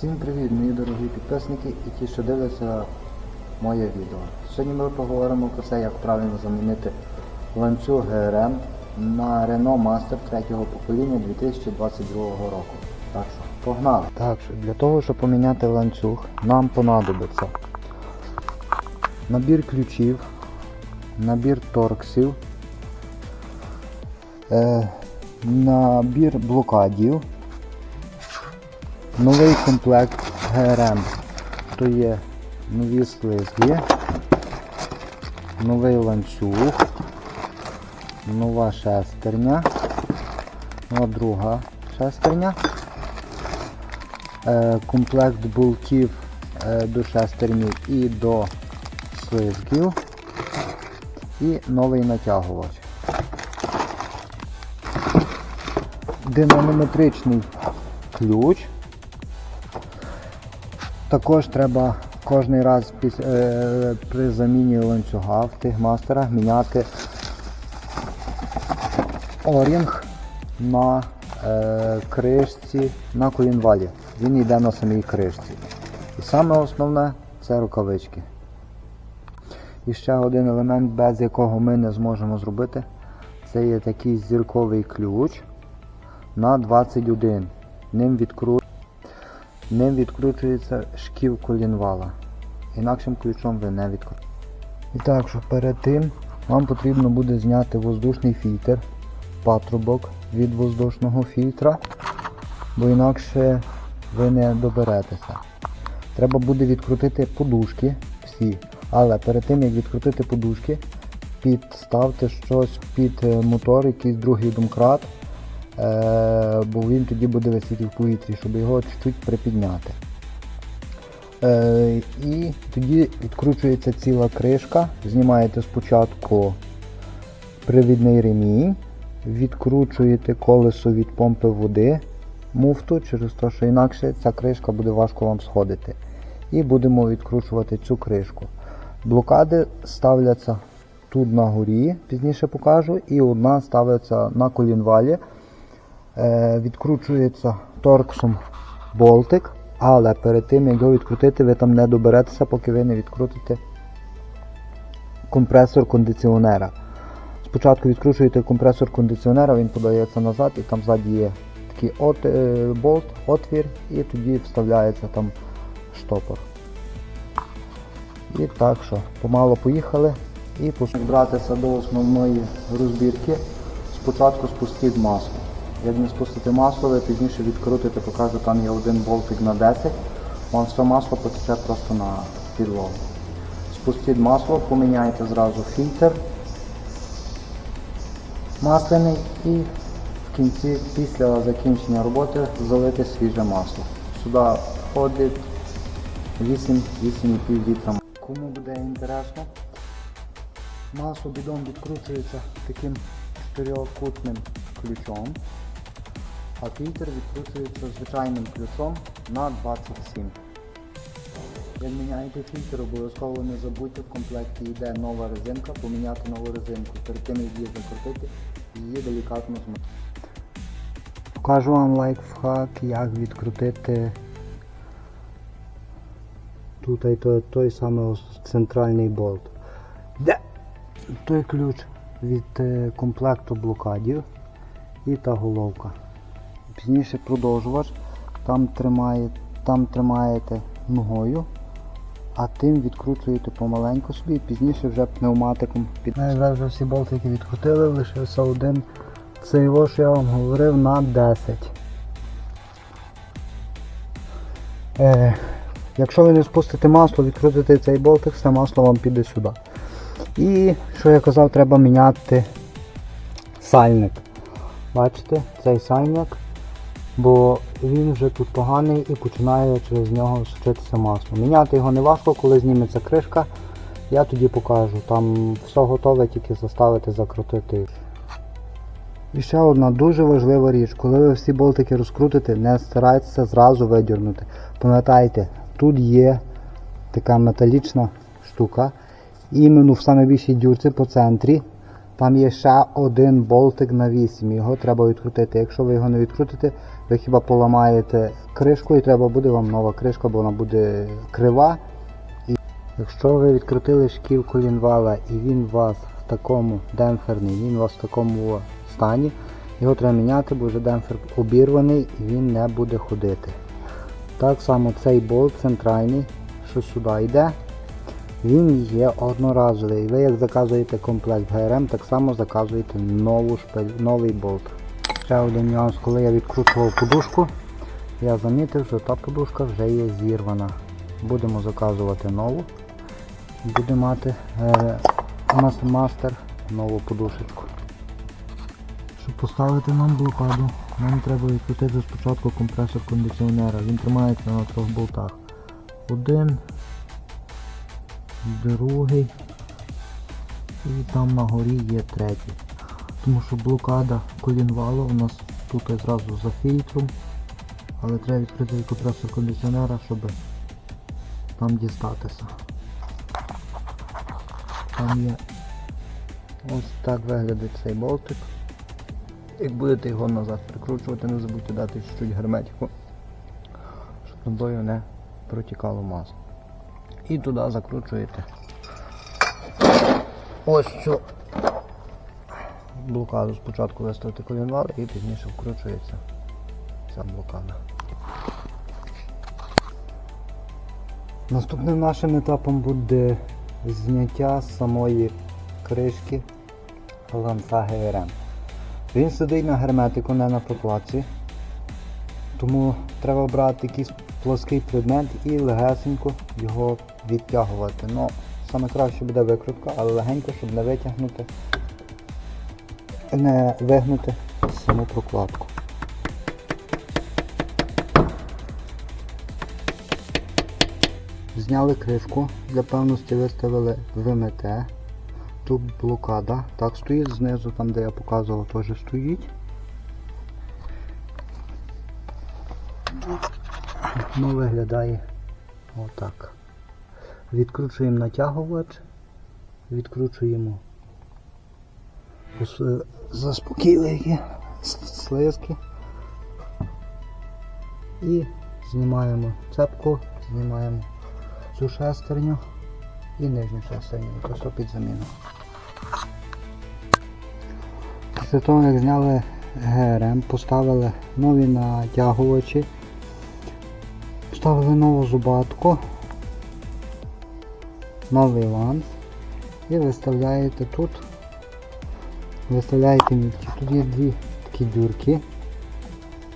Всім привіт, мої дорогі підписники і ті, що дивляться моє відео. Сьогодні ми поговоримо про те, як правильно замінити ланцюг ГРМ на Renault Master 3 покоління 2022 року. Так що, погнали! Так що, для того, щоб поміняти ланцюг, нам понадобиться набір ключів, набір торксів, е, набір блокадів, новий комплект ГРМ. То є нові слизги, новий ланцюг, нова шестерня, нова друга шестерня, е, комплект болтів е, до шестерні і до слизгів і новий натягувач. Динамометричний ключ. Також треба кожен раз е, при заміні ланцюга в тих мастерах міняти орінг на е, кришці на колінвалі. Він йде на самій кришці. І саме основне це рукавички. І ще один елемент, без якого ми не зможемо зробити, це є такий зірковий ключ на 21. Ним відкру... Ним відкручується шків колінвала. Інакшим ключом ви не відкрутите. І так, що перед тим вам потрібно буде зняти воздушний фільтр, патрубок від воздушного фільтра, бо інакше ви не доберетеся. Треба буде відкрутити подушки всі, але перед тим як відкрутити подушки, підставте щось під мотор, якийсь другий домкрат, бо він тоді буде висіти в повітрі, щоб його чуть-чуть припідняти. Е, і тоді відкручується ціла кришка, знімаєте спочатку привідний ремінь, відкручуєте колесо від помпи води, муфту, через те, що інакше ця кришка буде важко вам сходити. І будемо відкручувати цю кришку. Блокади ставляться тут на горі, пізніше покажу, і одна ставиться на колінвалі. Е, відкручується торксом болтик, але перед тим як його відкрутити, ви там не доберетеся, поки ви не відкрутите компресор кондиціонера. Спочатку відкручуєте компресор кондиціонера, він подається назад і там ззаді є такий от, е, болт, отвір, і тоді вставляється там штопор. І так що, помало поїхали і братися до основної розбірки. Спочатку спустіть масло. Як не спустити масло, ви пізніше відкрутите, покажу, там є один болтик на 10, вам все масло потече просто на підлогу. Спустіть масло, поміняйте зразу фільтр масляний і в кінці, після закінчення роботи, залити свіже масло. Сюди входить 8-8,5 літра. Кому буде інтересно, масло бідон відкручується таким чотирьохкутним ключом, а фільтр відкручується звичайним ключом на 27. Як міняєте фільтр, обов'язково не забудьте, в комплекті йде нова резинка, поміняти нову резинку. Перед тим як її закрутити, її делікатно змити. Покажу вам лайфхак, як відкрутити тут той, той самий центральний болт. Де? Той ключ від е, комплекту блокадів і та головка. Пізніше продовжувач, там, тримає, там тримаєте ногою, а тим відкручуєте помаленьку собі і пізніше вже пневматиком під. Ми вже всі болтики відкрутили, лишився один. Це його, що я вам говорив, на 10. Е, якщо ви не спустите масло, відкрутите цей болтик, все масло вам піде сюди. І, що я казав, треба міняти сальник. Бачите, цей сальник, бо він вже тут поганий і починає через нього сучитися масло. Міняти його не важко, коли зніметься кришка, я тоді покажу. Там все готове, тільки заставити закрутити. І ще одна дуже важлива річ, коли ви всі болтики розкрутите, не старайтеся зразу видірнути. Пам'ятайте, тут є така металічна штука. Іменно в саме більшій дюрці по центрі там є ще один болтик на 8. Його треба відкрутити. Якщо ви його не відкрутите, Ви хіба поламаєте кришку і треба буде вам нова кришка, бо вона буде крива. І якщо ви відкрутили шків колінвала і він у вас в такому демпферний, він у вас в такому стані, його треба міняти, бо вже демпфер обірваний і він не буде ходити. Так само цей болт центральний, що сюди йде, він є одноразовий. Ви як заказуєте комплект ГРМ, так само заказуєте нову шпиль, новий болт. Ще один нюанс, коли я відкручував подушку, я замітив, що та подушка вже є зірвана. Будемо заказувати нову. Буде мати е, мастер нову подушечку. Щоб поставити нам блокаду, нам треба відкрутити спочатку компресор кондиціонера. Він тримається на трьох болтах. Один, другий і там на горі є третій. Тому що блокада колінвалу у нас тут зразу за фільтром, але треба відкрити компресор кондиціонера, щоб там дістатися. Там є ось так виглядає цей болтик. Як будете його назад прикручувати, не забудьте дати чуть-чуть герметику, щоб тобою не протікало масло. І туди закручуєте ось цю блокаду спочатку виставити колінвал і пізніше вкручується ця блокада. Наступним нашим етапом буде зняття самої кришки ланца ГРМ. Він сидить на герметику, не на прокладці, тому треба брати якийсь плоский предмет і легесенько його відтягувати. Ну, саме краще буде викрутка, але легенько, щоб не витягнути, не вигнути саму прокладку. Зняли кришку, для певності виставили ВМТ. Тут блокада. Так стоїть, знизу, там де я показував, теж стоїть. Ну, виглядає отак. Відкручуємо натягувач, відкручуємо заспокійливі слизки і знімаємо цепку, знімаємо цю шестерню і нижню шестерню, просто під заміну. Після того, як зняли ГРМ, поставили нові натягувачі, поставили нову зубатку, новий ланц і виставляєте тут, виставляєте мітки. Тут є дві такі дюрки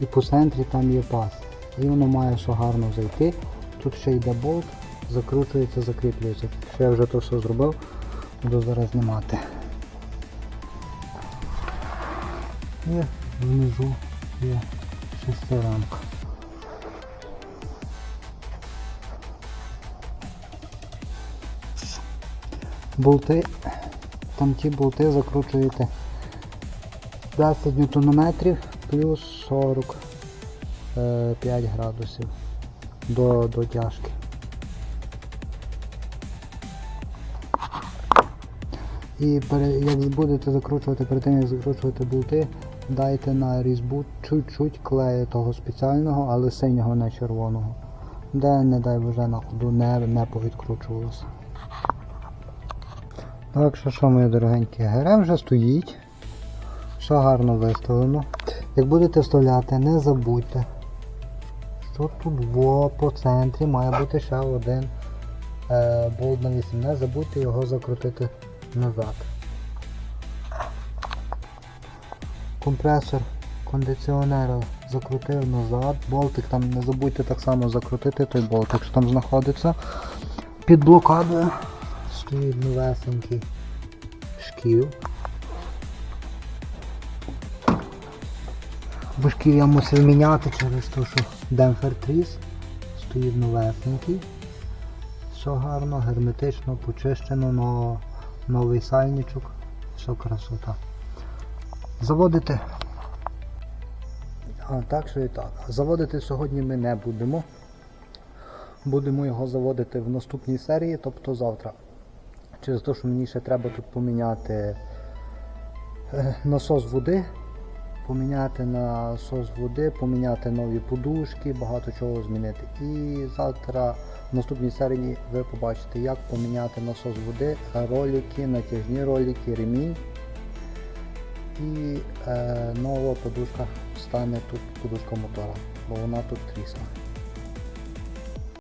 і по центрі там є паз. І воно має що гарно зайти. Тут ще йде болт, закручується, закріплюється. Що я вже то все зробив, буду зараз знімати. І внизу є шестеренка. Болти, там ті болти закручуєте 10 ньютонометрів плюс 45 градусів до, до тяжки. І як будете закручувати, перед тим як закручувати болти, дайте на різьбу чуть-чуть клею того спеціального, але синього, не червоного. Де, не дай Боже, на ходу не, не повідкручувалося. Так що що, мої дорогенькі, ГРМ вже стоїть. Все гарно виставлено. Як будете вставляти, не забудьте, що тут во по центрі має бути ще один е, болт на 8. Не забудьте його закрутити назад. Компресор кондиціонера закрутив назад. Болтик там не забудьте так само закрутити той болтик, що там знаходиться. Під блокадою стоїть новесенький шків. Бо шків я мусив міняти через те, що демпфер тріс стоїть новесенький. Все гарно, герметично, почищено, но новий сальничок, все красота. Заводити. А, так що і так. Заводити сьогодні ми не будемо. Будемо його заводити в наступній серії, тобто завтра. Через те, що мені ще треба тут поміняти е, насос води, поміняти насос води, поміняти нові подушки, багато чого змінити. І завтра в наступній серії ви побачите, як поміняти насос води, ролики, натяжні ролики, ремінь. І е, нова подушка стане тут подушка мотора, бо вона тут трісла.